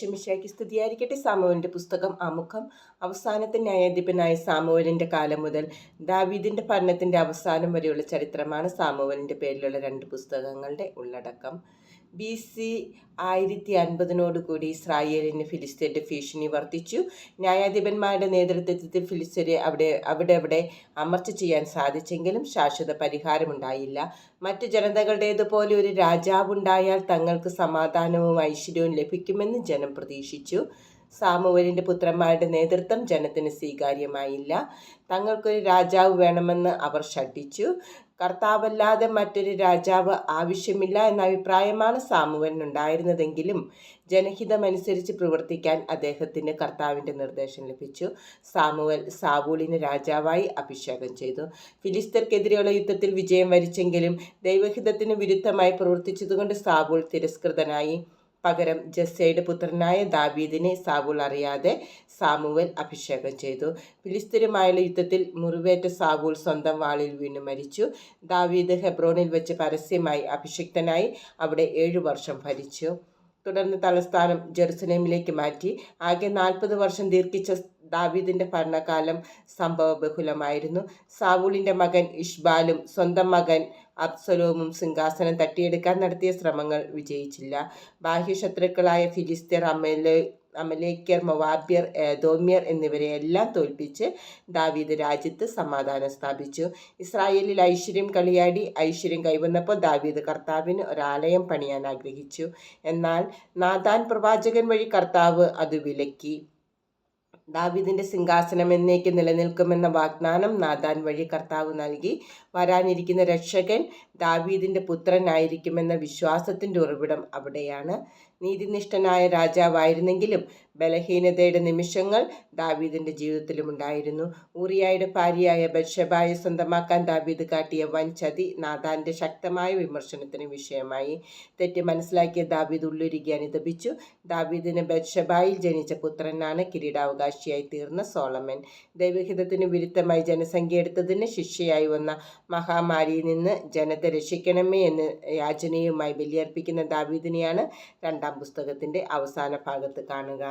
ശമിഷയ്ക്ക് സ്തുതിയായിരിക്കട്ടെ. സാമുവലിന്റെ പുസ്തകം ആമുഖം. അവസാനത്തെ ന്യായാധിപനായ സാമുവലിന്റെ കാലം മുതൽ ദാവീദിന്റെ ഭരണത്തിന്റെ അവസാനം വരെയുള്ള ചരിത്രമാണ് സാമുവലിന്റെ പേരിലുള്ള രണ്ട് പുസ്തകങ്ങളുടെ ഉള്ളടക്കം. ബി സി ആയിരത്തി അൻപതിനോട് കൂടി ഇസ്രായേലിന് ഫിലിസ്തീന്റെ ഭീഷണി വർദ്ധിച്ചു. ന്യായാധിപന്മാരുടെ നേതൃത്വത്തിൽ ഫിലിസ്തീനെ അവിടെ അവിടെ അവിടെ അമർച്ച ചെയ്യാൻ സാധിച്ചെങ്കിലും ശാശ്വത പരിഹാരമുണ്ടായില്ല. മറ്റു ജനതകളുടേതുപോലെ ഒരു രാജാവുണ്ടായാൽ തങ്ങൾക്ക് സമാധാനവും ഐശ്വര്യവും ലഭിക്കുമെന്ന് ജനം പ്രതീക്ഷിച്ചു. സാമുവലിന്റെ പുത്രന്മാരുടെ നേതൃത്വം ജനത്തിന് സ്വീകാര്യമായില്ല. തങ്ങൾക്കൊരു രാജാവ് വേണമെന്ന് അവർ ഷഡിച്ചു കർത്താവല്ലാതെ മറ്റൊരു രാജാവ് ആവശ്യമില്ല എന്ന അഭിപ്രായമാണ് സാമുവലിനുണ്ടായിരുന്നതെങ്കിലും ജനഹിതമനുസരിച്ച് പ്രവർത്തിക്കാൻ അദ്ദേഹത്തിന് കർത്താവിന്റെ നിർദ്ദേശം ലഭിച്ചു. സാമുവൽ സാവൂളിനെ രാജാവായി അഭിഷേകം ചെയ്തു. ഫിലിസ്തർക്കെതിരെയുള്ള യുദ്ധത്തിൽ വിജയം വരിച്ചെങ്കിലും ദൈവഹിതത്തിന് വിരുദ്ധമായി പ്രവർത്തിച്ചതുകൊണ്ട് സാവൂൾ തിരസ്കൃതനായി. പകരം ജസ്സയുടെ പുത്രനായ ദാവീദിനെ സാവൂൾ അറിയാതെ സാമുവൽ അഭിഷേകം ചെയ്തു. ഫിലിസ്തീനുമായുള്ള യുദ്ധത്തിൽ മുറിവേറ്റ സാവൂൾ സ്വന്തം വാളിൽ വീണ് മരിച്ചു. ദാവീദ് ഹെബ്രോണിൽ വെച്ച് പരസ്യമായി അഭിഷിക്തനായി അവിടെ ഏഴു വർഷം ഭരിച്ചു. തുടർന്ന് തലസ്ഥാനം ജെറുസലേമിലേക്ക് മാറ്റി. ആകെ നാൽപ്പത് വർഷം ദീർഘിച്ച ദാവീദിന്റെ ഭരണകാലം സംഭവബഹുലമായിരുന്നു. സാവൂളിന്റെ മകൻ ഇഷ്ബാലും സ്വന്തം മകൻ അബ്സലോമും സിംഹാസനം തട്ടിയെടുക്കാൻ നടത്തിയ ശ്രമങ്ങൾ വിജയിച്ചില്ല. ബാഹ്യശത്രുക്കളായ ഫിലിസ്തീർ അമല അമലേക്കർ മൊവാബ്യർ ഏതോമ്യർ എന്നിവരെ എല്ലാം തോൽപ്പിച്ച് ദാവീദ് രാജ്യത്ത് സമാധാനം സ്ഥാപിച്ചു. ഇസ്രായേലിൽ ഐശ്വര്യം കളിയാടി ഐശ്വര്യം കൈവന്നപ്പോൾ ദാവീദ് കർത്താവിന് ഒരാലയം പണിയാൻ ആഗ്രഹിച്ചു. എന്നാൽ നാദാൻ പ്രവാചകൻ വഴി കർത്താവ് അത് വിലക്കി. ദാവീദിന്റെ സിംഹാസനം എന്നേക്ക് നിലനിൽക്കുമെന്ന വാഗ്ദാനം നാദാൻ വഴി കർത്താവ് നൽകി. വരാനിരിക്കുന്ന രക്ഷകൻ ദാവീദിന്റെ പുത്രനായിരിക്കുമെന്ന വിശ്വാസത്തിന്റെ ഉറവിടം അവിടെയാണ്. നീതിനിഷ്ഠനായ രാജാവായിരുന്നെങ്കിലും ബലഹീനതയുടെ നിമിഷങ്ങൾ ദാവീദിന്റെ ജീവിതത്തിലും ഉണ്ടായിരുന്നു. ഊറിയായുടെ ഭാര്യയായ ബത്ഷബായെ സ്വന്തമാക്കാൻ ദാവീദ് കാട്ടിയ വൻ ചതി നാദാന്റെ ശക്തമായ വിമർശനത്തിന് വിഷയമായി. തെറ്റ് മനസ്സിലാക്കിയ ദാവീദ് ഉള്ളുരുകി അനുദപിച്ചു. ദാവീദിന് ബത്ഷബായിൽ ജനിച്ച പുത്രനാണ് കിരീടാവകാശിയായി തീർന്ന സോളമൻ. ദൈവഹിതത്തിന് വിരുദ്ധമായി ജനസംഖ്യ എടുത്തതിന് ശിക്ഷയായി വന്ന മഹാമാരിയിൽ നിന്ന് ജനത്തെ രക്ഷിക്കണമേ എന്ന് യാചനയുമായി ബലിയർപ്പിക്കുന്ന ദാവീദിനെയാണ് രണ്ടാം പുസ്തകത്തിന്റെ അവസാന ഭാഗത്ത് കാണുക.